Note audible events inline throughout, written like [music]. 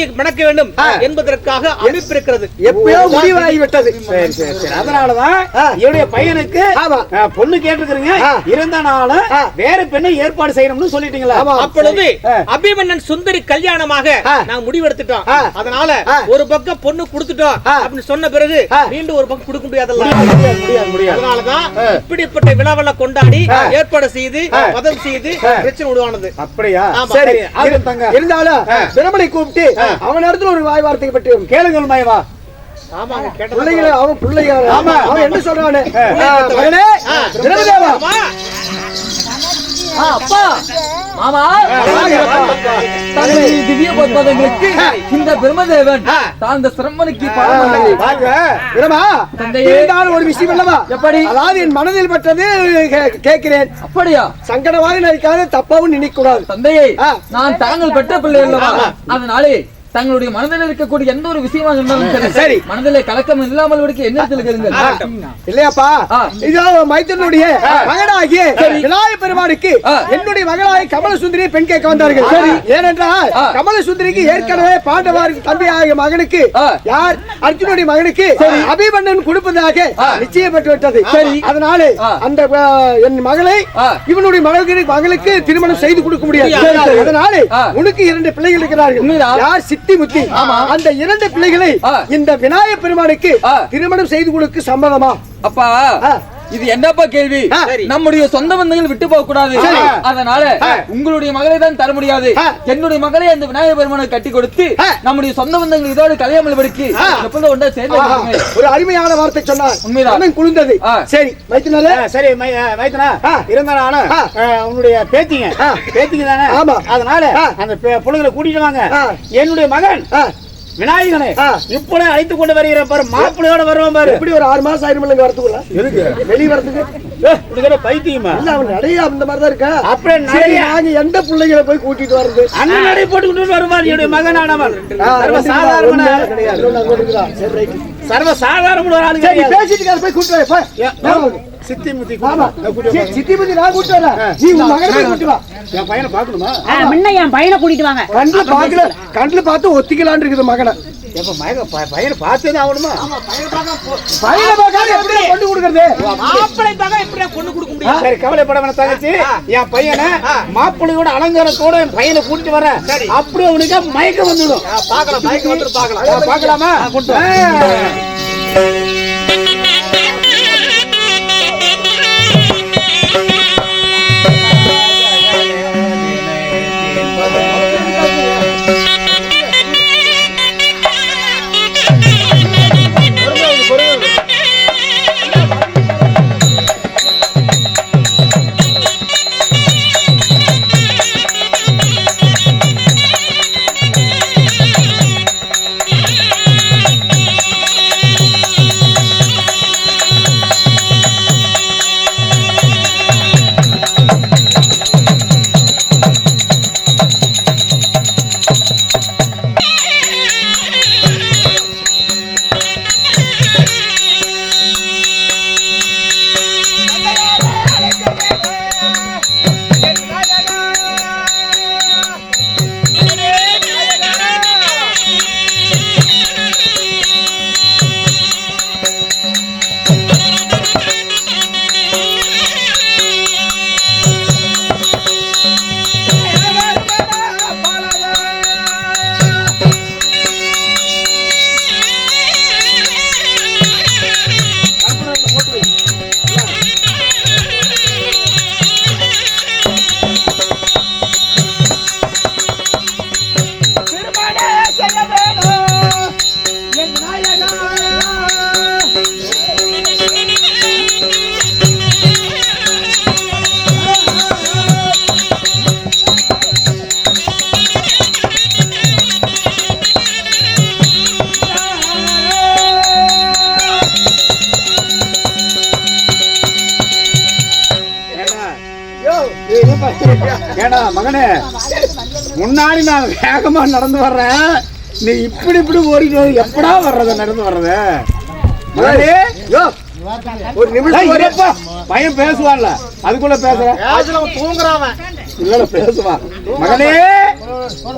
மனைவியை மணக்க வேண்டும் என்பதற்காக அனுப்பியிருக்கிறது எப்பயோ முடிவாகி விட்டது அதனாலதான். என்னுடைய பையனுக்கு பொண்ணு. இருந்தாலும் ஆ. வேற பெண்ணை ஏற்பாடு செய்யணும்னு சொல்லிட்டீங்களா. அப்பொழுது. அபிமன்னன் சுந்தரி கல்யாணமாக. நாங்க முடிவெடுத்துட்டோம். அதனால. ஒரு பக்கம் பொண்ணு கொடுத்துட்டோம். அப்படின்னு சொன்ன பிறகு. மீண்டும் ஒரு பக்கம் கொடுக்க முடியாதல்ல முடியாது அதனாலதான் இப்படிப்பட்ட விழாவெல்லாம் கொண்டாடி. ஏற்பாடு செய்து ஆ. மதம் செய்து. பிரச்சனை உருவானது அப்படியா. சரி இருந்தாலும். பிரமனை கூப்பிட்டு. அவன் இடத்துல ஒரு வாய் வார்த்தைக்கு பற்றி கேளுங்கள் மாயவா ஆமாங்க கேட்டதா பிள்ளைகளை அவன் பிள்ளைகள் ஆமா. அவன் என்ன சொல்றானு ஆ. ஆ, மகனே ஆ. பிரம்மதேவா ஆமா. ஆ, அப்பா மாமா வாங்கப்பா. தங்களை திவ்ய பத்மதங்களுக்கு இந்த பிரம்மதேவன். தான் சிரமனுக்கு. இருந்தாலும் ஒரு விஷயம் அல்லவா எப்படி? அதாவது என் மனதில் பட்டது கேட்கிறேன் அப்படியா சங்கடமாக நினைக்காத தப்பாவும் நினைக்க கூடாது தந்தையே. நான் தாங்கள் பெற்ற பிள்ளை அல்லவா. அதனாலே தங்களுடைய மனதில் இருக்கக்கூடிய எந்த ஒரு விஷயமாக இருந்தாலும் சரி. மனதிலே கலக்கம் இல்லாமல் விடுக்க எண்ணத்தில் இருங்கள் இல்லையாப்பா. இதோ மைத்தனுடைய மகனாகிய விநாயக பெருமானுக்கு. என்னுடைய மகளாய் கமல சுந்தரி பெண் கேட்க வந்தார்கள் சரி. ஏனென்றால். கமல சுந்தரிக்கு ஏற்கனவே பாண்டவாருக்கு தம்பியாகிய மகனுக்கு ஆ. யார் அர்ஜுனுடைய மகனுக்கு அபிமன்னன் கொடுப்பதாக ஆ. நிச்சயப்பட்டு விட்டது சரி. அதனால. அந்த என் மகளை. இவனுடைய மகளுக்கு மகளுக்கு திருமணம் செய்து கொடுக்க முடியாது. அதனால. உனக்கு இரண்டு பிள்ளைகள் இருக்கிறார்கள். யார் சித்தி முத்தி அந்த இரண்டு பிள்ளைகளை. இந்த விநாயக பெருமானுக்கு. திருமணம் செய்து கொடுக்க சம்மதமா அப்பா. இது என்னப்பா கேள்வி. நம்முடைய சொந்த பந்தங்கள் விட்டு போக கூடாது. அதனால. உங்களுடைய மகளை தான் தர முடியாது. என்னுடைய மகளை அந்த விநாயகர் பெருமானை கட்டி கொடுத்து. நம்முடைய சொந்த பந்தங்கள் இதோடு கல்யாணம் படிக்கு ஆ. எப்போதும் ஒன்றா சேர்ந்து. ஒரு அருமையான வார்த்தை சொன்னார் உண்மைதான். குளிர்ந்தது. சரி வைத்தினாலே சரி ஆ. இருந்தாலும் ஆ. ஆ, உன்னுடைய பேத்திங்க. பேத்திங்க தானே ஆமா. அதனால. அந்த பிள்ளைகளை கூட்டிட்டு வாங்க. என்னுடைய மகன் விநாயகனை ஆ. இப்படி அழைத்து கொண்டு வருகிற பாரு மாப்பிள்ளையோட வருவான் பாரு எப்படி ஒரு ஆறு மாசம் ஆயிரம் இல்லைங்க வரத்துக்குள்ள இருக்கு வெளிய வரதுக்கு பைத்தியமா இல்ல அவன் நிறைய அந்த மாதிரி தான் இருக்கா அப்படியே நிறைய நாங்க எந்த பிள்ளைகளை போய் கூட்டிட்டு வர்றது அண்ணன் நடை போட்டுக்கிட்டு வருவான் என்னுடைய மகனானவன் ஆ, சர்வ ஒண்ணுதான், சாதாரண ஒண்ணு கிடையாது. ஒண்ணு அங்க இருக்குதா? சரி, right. சர்வ சாதாரண ஒரு ஆளு. பேசிட்டு போய் கூட்டிட்டு சித்தி முத்தி சித்தி நான். நீ உன் மகனை வா. என் பையனை பாக்கணுமா முன்ன என் பையனை கூட்டிட்டு வாங்க. கண்ணுல பாக்கல கண்ணுல பார்த்து ஒத்திக்கலான்னு இருக்குது மகனை. எப்ப ப- பையனை பார்த்தே ஆகணுமா? பையனை பார்க்காம எப்படி கொண்டு கொடுக்கறது? மாப்பிள்ளை பார்க்க எப்படி பொண்ணு கொடுக்க முடியும்? சரி கவலைப்பட வேணாம் தங்கச்சி என் பையனை மாப்பிள்ளையோட அலங்காரத்தோட என் பையனை கூட்டிட்டு வரேன். அப்படியே அவனுக்கு மயக்கம் வந்துடும். பார்க்கலாம் மயக்கம் பார்க்கலாம். பார்க்கலாமா? மகனே முன்னாடி நான் வேகமா நடந்து வர்றேன். நீ இப்படி இப்படி ஓடிட்டு எப்படா வர்றது? நடந்து வர்றது. ஒரு நிமிஷம். பையன் பேசுவான்ல. அதுக்குள்ள பேசுற. அவன் தூங்குறான் இல்ல பேசுவான் மகனே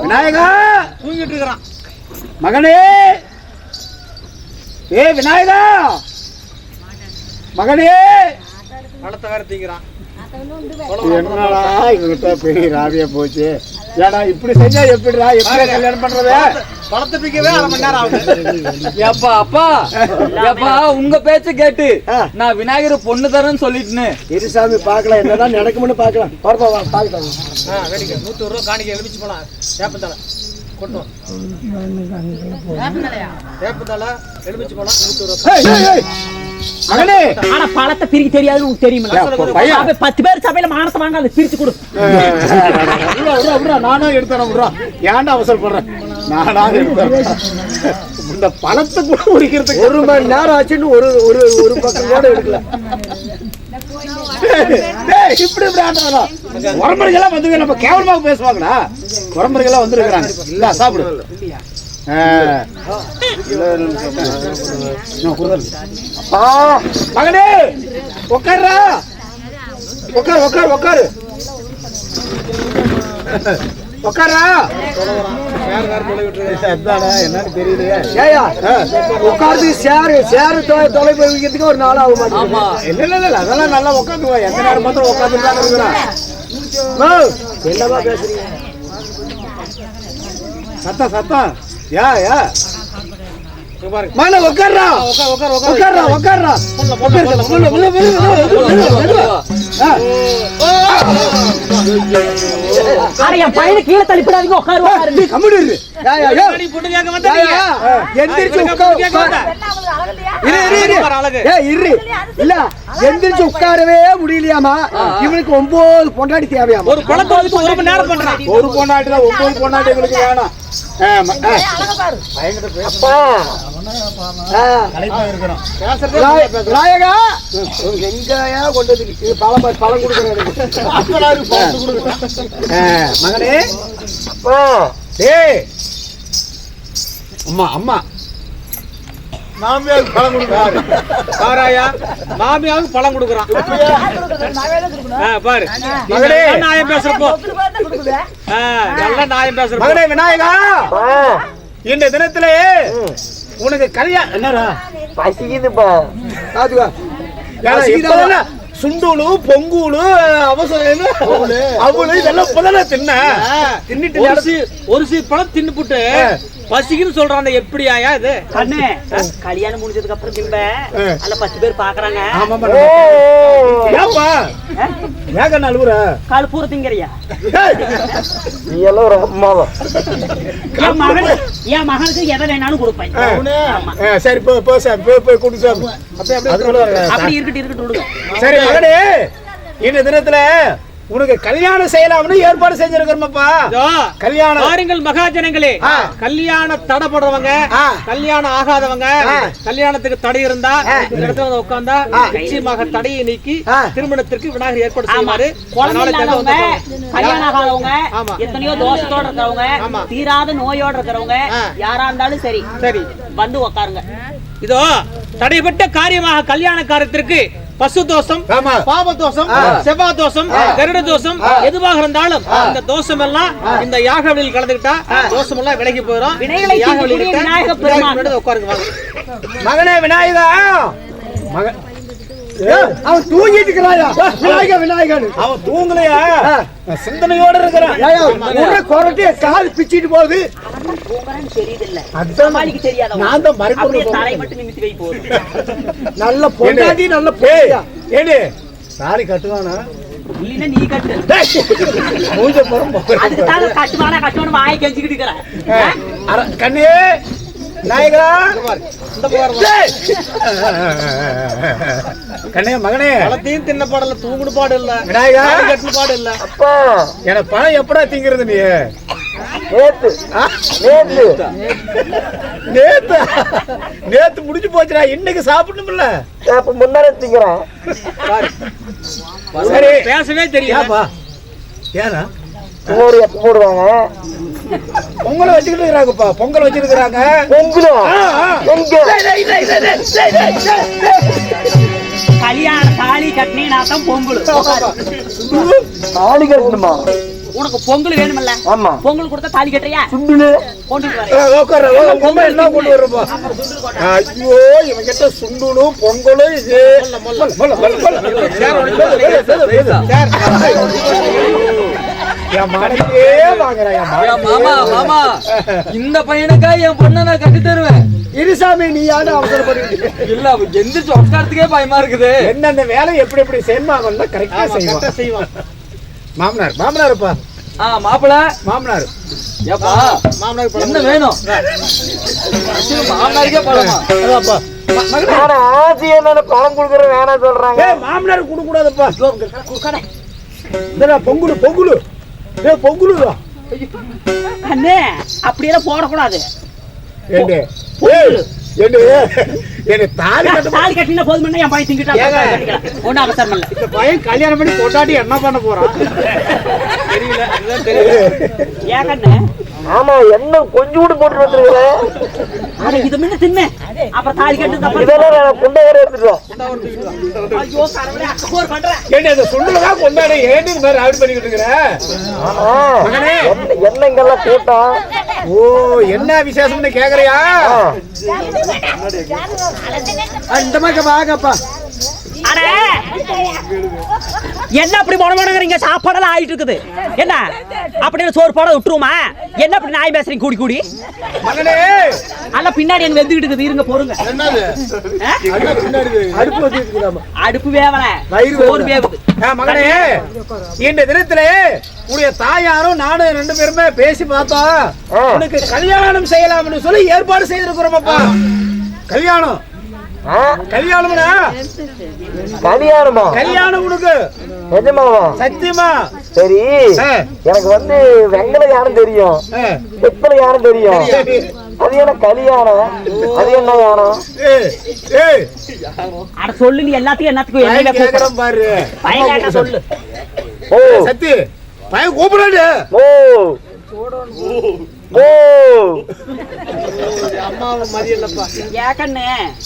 விநாயகா. தூங்கிட்டு இருக்கிறான். மகனே. ஏ விநாயகா. மகனே. பழத்தை வேற தீங்கிறான் என்னடா இவங்கிட்ட பெரிய ராவியா போச்சு? ஏடா இப்படி செஞ்சா எப்படிடா? எப்படி கல்யாணம் பண்றது? பழத்தை பிக்கவே அரை மணி நேரம் ஆகுது. [laughs] ஏப்பா அப்பா ஏப்பா உங்க பேச்ச கேட்டு நான் விநாயகர் பொண்ணு தரேன்னு சொல்லிட்டுன்னு. இருசாமி பார்க்கலாம் என்னதான் நடக்கும்னு பார்க்கலாம். பார்ப்பா வேடிக்கை. நூத்தி ஒரு ரூபா காணிக்க எலுமிச்சு போலாம். வேப்பந்தலை கொட்டும் வேப்பந்தலை எலுமிச்சு. மகனே. ஆனா பழத்தை பிரிக்க தெரியாதுன்னு உனக்கு தெரியுமில்ல பத்து பேர் சபையில மானத்தை வாங்க அதை பிரிச்சு கொடு. நானும் எடுத்தேன் ஏன்டா அவசரப்படுறேன் நானா இந்த பழத்தை கூட குடிக்கிறதுக்கு ஒரு மணி நேரம் ஆச்சுன்னு ஒரு ஒரு ஒரு பக்கம் கூட எடுக்கல. இப்படி இப்படி ஆட்டாதா உரம்பரைகள்லாம் வந்து நம்ம கேவலமாக பேசுவாங்களா உரம்பரைகள்லாம் வந்துருக்குறாங்க. இல்ல சாப்பிடு. ஆ. இன்னும் குரல். அப்பா, மகனே உட்கார்றா உட்கார் உட்காரு உட்காரு உட்காரா? என்னன்னு தெரியலையே ஏயா உட்கார்ந்து சேரு சேரு தொலை தொலை போய் வைக்கிறதுக்கு ஒரு நாள் ஆக மாட்டேங்குது. ஆமா. இல்ல இல்ல இல்ல அதெல்லாம் நல்லா உட்காந்துக்குவா எந்த நேரம் மாத்திரம் உட்காந்துட்டு தான் இருக்கிறான் என்னவா பேசுறீங்க? சத்தம் சத்தம் யா யா. உட்கார்றா. உட்கார் உட்கார் உட்கார். உட்கார்றா உட்கார்றா உட்கார்றா ஆனா என் பையனை கீழே தள்ளிப்படாதீங்க உட்காரு உட்காரு. நீ கம்முனு இரு. ஏயா, ஏயா, நீ பொண்ணு கேட்க வந்தீங்க ஏயா, எந்திரிச்சு உட்கார். உட்கார். இரு, இரு, இரு. உட்கார் அழகு. ஏய், இரு. இல்ல எந்திரிச்சு உட்காரவே முடியலையாமா? இவனுக்கு ஒன்பது பொண்டாடி தேவையாமா? ஒரு வந்து ஒரு மணி நேரம் பண்றான் ஒரு பொண்டாட்டி தான் ஒன்பது பொண்டாட்டி வேணாம். அப்பா. இருக்கிறோம் உங்க எங்கயா கொண்டு வந்து இது பழம் பழம் கொடுக்குறேன் மகனே. டேய். அம்மா அம்மா. மாமியாருக்கு பழம் கொடுக்காரு பாராயா. மாமியாவுக்கு பழம் கொடுக்குறான். பாரு. மகனே. நல்லா நியாயம் பேசுறப்போ நல்ல நியாயம் பேசுறப்போ மகனே விநாயகா. இந்த தினத்திலே உனக்கு கல்யாணம் என்னடா? பசிக்குதுப்பா. பாத்துக்கோ. சுண்டூளு பொங்கூளு அவசரம் அவளு இதெல்லாம் இப்பதானே தின்ன? தின்னுட்டு ஒரு சி ஒரு சி பழம் தின்னுப்புட்டு பசிக்குன்னு சொல்றான் எப்படியாயா இது? கண்ணு கல்யாணம் முடிஞ்சதுக்கு அப்புறம் திம்ப அல்ல பத்து பேர் பாக்குறாங்க. ஏப்பா ஏக நழுவுற கால் பூரா திங்கறியா? நீ எல்லாம் ஒரு அம்மாவா? என் மகன் என் மகனுக்கு எதை வேணாலும் கொடுப்பேன். சரி போ போ சார் போய் போய் கூட்டு சார் அப்படி இருக்கட்டும் இருக்கட்டும் விடுங்க சரி மகனே இந்த தினத்துல உனக்கு கல்யாணம் செய்யலாம்னு ஏற்பாடு செஞ்சிருக்கிறோமப்பா இதோ, கல்யாணம் பாருங்கள் மகாஜனங்களே. கல்யாணம் தடைப்படுறவங்க. கல்யாணம் ஆகாதவங்க. கல்யாணத்துக்கு தடை இருந்தா இந்த இடத்துல வந்து உட்கார்ந்தா நிச்சயமாக தடையை நீக்கி. திருமணத்திற்கு விநாயகர் ஏற்பாடு செய்வாரு. கல்யாணம் ஆகாதவங்க. எத்தனையோ தோஷத்தோட இருக்கிறவங்க ஆமா. தீராத நோயோட இருக்கிறவங்க. யாரா இருந்தாலும் சரி சரி வந்து உட்காருங்க இதோ தடைப்பட்ட காரியமாக கல்யாண காரியத்திற்கு பசு தோஷம் ஆமா. பாவ தோஷம் செவ்வாய் தோஷம் கருட தோஷம் எதுவாக இருந்தாலும் இந்த தோஷம் எல்லாம் இந்த யாகவழியில் கலந்துக்கிட்டா தோஷம் எல்லாம் விலகி போயிடும் பெருமான். முன்னாடி உட்காருங்க வாங்க. மகனே விநாயகா. மகன் அவன் தூங்கிட்டு இருக்கிறாயா? விநாயகா விநாயகன் அவன் தூங்கலையா? சிந்தனையோட இருக்கிறான். கொரட்டிய கால் பிச்சிட்டு போகுது. நல்ல பொண்டாட்டி நல்ல பொய்யா ஏடி? சாரி கட்டுவானா? இல்லைன்னா நீ கட்டு. மூஞ்ச போறோம் கட்டுவானா கட்டுவான வாயை கெஞ்சிக்கிட்டு இருக்கிறேன். கண்ணே நாயகா. கண்ணே மகனே. பழத்தையும் தின்ன பாடல தூங்குடு பாடு இல்ல. விநாயகா. தாலி கட்டுன பாடு இல்ல. எனக்கு பணம் எப்படா திங்கிறது நீ? நேத்து. ஆ? நேத்து. நேத்து? நேத்து முடிஞ்சு போச்சுடா. இன்னைக்கு சாப்பிடணும்ல. அப்ப முன்னாடி திங்கிறான். பாரு. சரி. பேசவே தெரியும் ஏப்பா? ஏனா சோறு எப்ப போடுவாங்க? பொங்கலை வச்சுக்கிட்டு இருக்கிறாங்கப்பா. பொங்கல் வச்சிருக்கிறாங்க. கல்யாண தாலி கட்டினா தான் பொங்கல். தாலி கட்டணுமா? உனக்கு பொங்கல் வேணுமல்ல. ஆமா. பொங்கல் கொடுத்தா தாலி கட்டுறியா? என்ன கொண்டு வரப்பா ஐயோ இவன் கிட்ட பொங்கலும் இது. என் மகனுக்கே வாங்குறேன் என் மாமா மாமா இந்த பையனுக்கா என் பொண்ணை நான் கட்டி தருவேன். இருசாமி நீ யாரு அவசரப்படுவீங்க இல்ல அவ எந்திரிச்சு உட்காரத்துக்கே பயமா இருக்குது. என்னென்ன வேலை எப்படி எப்படி செய்யணும் கரெக்டா செய்வான். செய்வான். மாமனார் மாமனாருப்பா. ஆ மாப்பிள. மாமனார். ஏப்பா மாமனார் என்ன வேணும்? மாமனாருக்கே பழமா? அதான்ப்பா. ஆசி என்னன்னு பழம் கொடுக்குற வேணாம் சொல்றாங்க. ஏய், மாமனார் கொடுக்க கூடாதுப்பா இந்தடா பொங்குலு பொங்குலு ஏ பொங்குலுடா. அண்ணே அப்படியெல்லாம் போடக்கூடாது. ஏண்டு கல்யாணம் பண்ணி கொண்டாடி என்ன பண்ண போறான்? தெரியல ஆமா என்ன கொஞ்சம் கூட போட்டு வந்துருக்கிறேன் அட இது முன்ன தின்னு? அப்புறம் தாலி கட்டு அப்புறம் இதெல்லாம் நான் குண்டை வேற எடுத்துட்டோம் ஐயோ கடவுளே அக்கோர் பண்றேன். ஏண்டி அந்த சுண்டுலதான் கொண்டாடி ஏண்டி இந்த மாதிரி ஆட் பண்ணிக்கிட்டு இருக்கிற? ஆமா. மகனே. என்ன இங்கெல்லாம் கூட்டம் ஓ என்ன விசேஷம்னு கேக்குறியா? இந்த மாதிரி வாங்கப்பா. அட. என்ன அப்படி மொடமொடங்கிறீங்க சாப்பாடெல்லாம் ஆயிட்டு இருக்குது. என்ன? அப்படின்னு சோறு போட விட்டுருமா என்ன அப்படி நாய் பேசுறீங்க? கூடி கூடி. மகனே! அல்ல பின்னாடி எனக்கு வெந்துகிட்டு இருக்குது இருங்க பொறுங்க. ஆ? அடுப்பு வேவல. வயிறு சோறு வேவுது. மகனே! இந்த தினத்திலே உடைய தாயாரும் நானும் ரெண்டு பேருமே பேசி பார்த்தோம் உனக்கு கல்யாணம் செய்யலாம்னு சொல்லி ஏற்பாடு செய்திருக்கிறோமப்பா கல்யாணம்? கல்யாணம்னா? கல்யாணமா கல்யாணம் உனக்கு. நிஜமாவா? சத்தியமா? சரி. எனக்கு வந்து வெங்கல யாரும் தெரியும். வெப்பல யாரும் தெரியும். அது என்ன கல்யாணம்? அது என்ன யானம்? ஏய், ஏய், அட சொல்லு நீ எல்லாத்தையும் என்னத்துக்கும் பையன் என்ன கேக்குறான் பாரு. பையன் கேட்டா சொல்லு. ஓ. சத்தி. பையன் கூப்பிடாது ஓ. ஓ.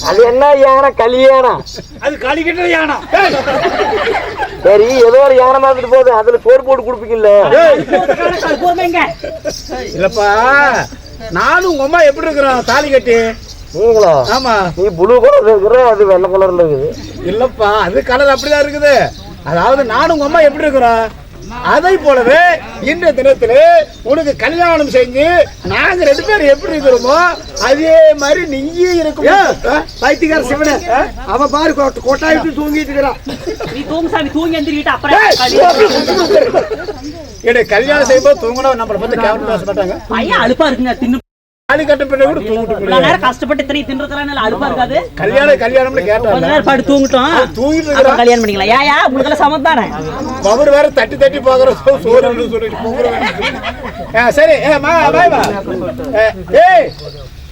அது என்ன யானம் கல்யாணம் அது கழிக்கிட்ட யானம் சரி ஏதோ ஒரு யானம் வந்துட்டு போகுது. அதுல சோறு போட்டு கொடுப்பீங்கல்ல. இல்லப்பா நானும் உங்க அம்மா எப்படி இருக்கிறோம்? தாலி கட்டி. நீங்களா? ஆமா. நீ ப்ளூ கலர்ல இருக்கிற அது வெள்ளை கலர்ல இருக்குது. இல்லப்பா அது கலர் அப்படிதான் இருக்குது. அதாவது நானும் உங்க அம்மா எப்படி இருக்கிறோம்? அதை போலவே இந்த தினத்திலே உனக்கு கல்யாணம் செஞ்சு நாங்க ரெண்டு பேரும் எப்படி இருக்கிறோமோ அதே மாதிரி நீயும் இருக்கும். பைத்தியக்கார சிவன அவன் பாரு கொட்டாயிட்டு தூங்கிட்டு இருக்கிறான் நீ தூங்கு சாமி தூங்கி எந்திரிக்கிட்டு அப்புறம் கல்யாணம் செய்யும்போது தூங்கினா நம்மளை பத்தி கேவலம் பேச மாட்டாங்க. பையன் அழுப்பா இருக்குங்க தின்னு தாலி கட்ட கூட தூங்கிட்டு. நேரம் கஷ்டப்பட்டு இத்தனை தின்றதுலாம் அழுப்பா இருக்காது. கல்யாணம் கல்யாணம்னு கொஞ்ச கேட்டாங்க நேரம் பாடு தூங்கட்டும். தூங்கிட்டு கல்யாணம் பண்ணிக்கலாம். ஏயா உங்களுக்கு எல்லாம் சமம் தானே? வேற தட்டி தட்டி பாக்குற சோறு சொல்லிட்டு போகிறேன் சரி. ஏ மா பாய் ஏ, ஏய்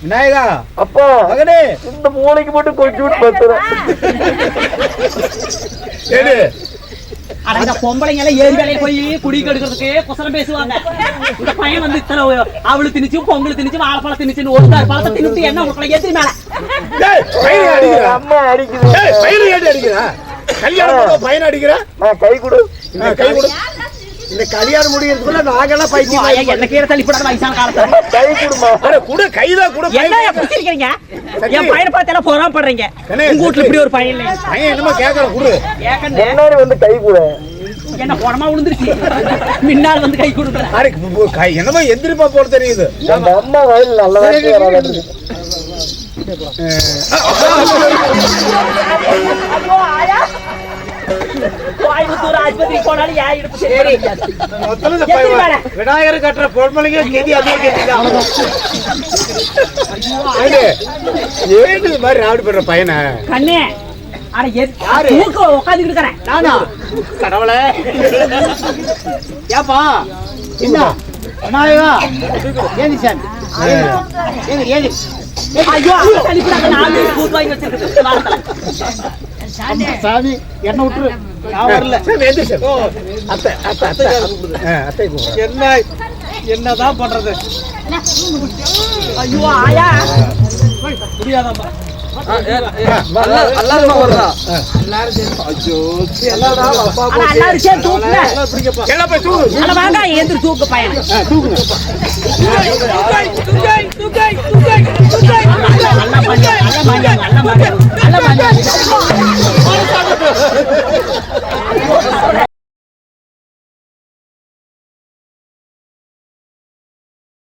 விநாயகா. அப்பா மகனே. இந்த மூளைக்கு மட்டும் கொஞ்சம் பத்துறேன். இந்த பொம்பளைங்க எல்லாம் ஏழு வேலையை போய் குடி கெடுக்கிறதுக்கு குசலம் பேசுவாங்க. இந்த பையன் வந்து இத்தனை அவளு திணிச்சு பொங்கல் திணிச்சு வாழைப்பழம் திணிச்சுன்னு ஒரு தார் பழத்தை திணிச்சு என்ன உங்களுக்கு எதிரி மேல? கல்யாணம் பையன் அடிக்கிறா? நான் கை கொடு. கை கொடு. இந்த கல்யாணம் முடியறதுக்குள்ள நாங்கெல்லாம் ஐயா, என்ன கீழே தள்ளி போடாத வயசான காலத்துல? கை கொடுமா. அட குடு கைதான் குடு என்ன பிடிச்சிருக்கீங்க என் பையனை பார்த்து எல்லாம் பொறாமப்படுறீங்க. கண்ணே, உங்க வீட்டுல இப்படி ஒரு பையன் இல்லை பையன் என்னமோ கேக்குற குடு. முன்னாடி வந்து கை கொடு. என்ன போனமா விழுந்துருச்சு மின்னால் வந்து கை கொடுக்குறேன் அட கை என்னமோ எந்திரிப்பா போல தெரியுது. அந்த அம்மா வயல் நல்லதா வராது ஐயோ, ஆயா. கோயம்புத்தூர் ஆஸ்பத்திரி போனாலும் ஏன் இடுப்பு சரி. விநாயகர் கட்டுற பொன்மலைங்க கெதி அதே கெதிதான் ஏடி, ஏடி இது மாதிரி ராவடி பண்ற பையனை? கண்ணே? தூக்க உட்காந்துக்கிட்டு இருக்கிறேன் நானா? கடவுளே. ஏப்பா என்ன? விநாயகா? ஏதி சாமி? ஏதி ஏதி? ஐயோ நாலு வாங்கி சாமி என்ன விட்டுரு. நான் வரல. அத்தை அத்தை அத்தை அத்தை. என்ன என்னதான் பண்றது? ஐயோ ஆயா. முடியாதாம்மா எல்லாருமா வருதா எல்லாரும் சேர்ந்து தூக்குங்க. எந்திரி தூக்கு பையன். தூக்கு.